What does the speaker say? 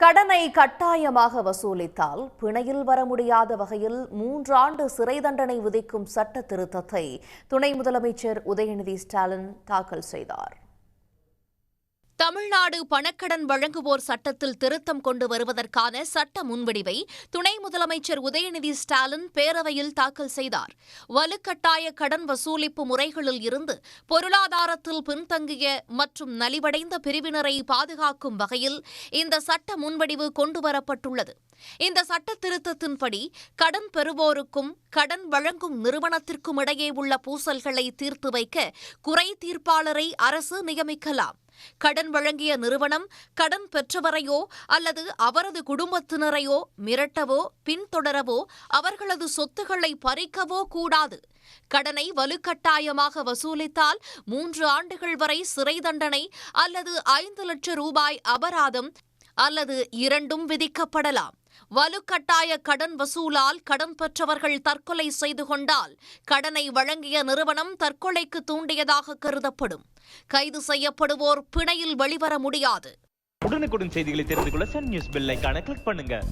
கடனை கட்டாயமாக வசூலித்தால் பிணையில் வர முடியாத வகையில் மூன்றாண்டு சிறை தண்டனை விதிக்கும் சட்ட திருத்தத்தை துணை முதலமைச்சர் உதயநிதி ஸ்டாலின் தாக்கல் செய்தார். தமிழ்நாடு பணக்கடன் வழங்குவோர் சட்டத்தில் திருத்தம் கொண்டு வருவதற்கான சட்ட முன்வடிவை துணை முதலமைச்சர் உதயநிதி ஸ்டாலின் பேரவையில் தாக்கல் செய்தார். வலுக்கட்டாய கடன் வசூலிப்பு முறைகளில் இருந்து பொருளாதாரத்தில் பின்தங்கிய மற்றும் நலிவடைந்த பிரிவினரை பாதுகாக்கும் வகையில் இந்த சட்ட முன்வடிவு கொண்டுவரப்பட்டுள்ளது. இந்த சட்ட திருத்தத்தின்படி கடன் பெறுவோருக்கும் கடன் வழங்கும் நிறுவனத்திற்கும் இடையே உள்ள பூசல்களை தீர்த்து வைக்க குறை தீர்ப்பாளரை அரசு நியமிக்கலாம். கடன் வழங்கிய நிறுவனம் கடன் பெற்றவரையோ அல்லது அவரது குடும்பத்தினரையோ மிரட்டவோ பின்தொடரவோ அவர்களது சொத்துக்களை பறிக்கவோ கூடாது. கடனை வலுக்கட்டாயமாக வசூலித்தால் மூன்று ஆண்டுகள் வரை சிறை தண்டனை அல்லது ஐந்து லட்சம் ரூபாய் அபராதம் அல்லது இரண்டும் விதிக்கப்படலாம். வலுக்கட்டாய கடன் வசூலால் கடன் பெற்றவர்கள் தற்கொலை செய்து கொண்டால் கடனை வழங்கிய நிறுவனம் தற்கொலைக்கு தூண்டியதாக கருதப்படும். கைது செய்யப்படுவோர் பிணையில் வெளிவர முடியாது. உடனுக்குடன் செய்திகளை தெரிந்து கொள்ள சன் நியூஸ் பெல்லைக்கான கிளிக் பண்ணுங்க.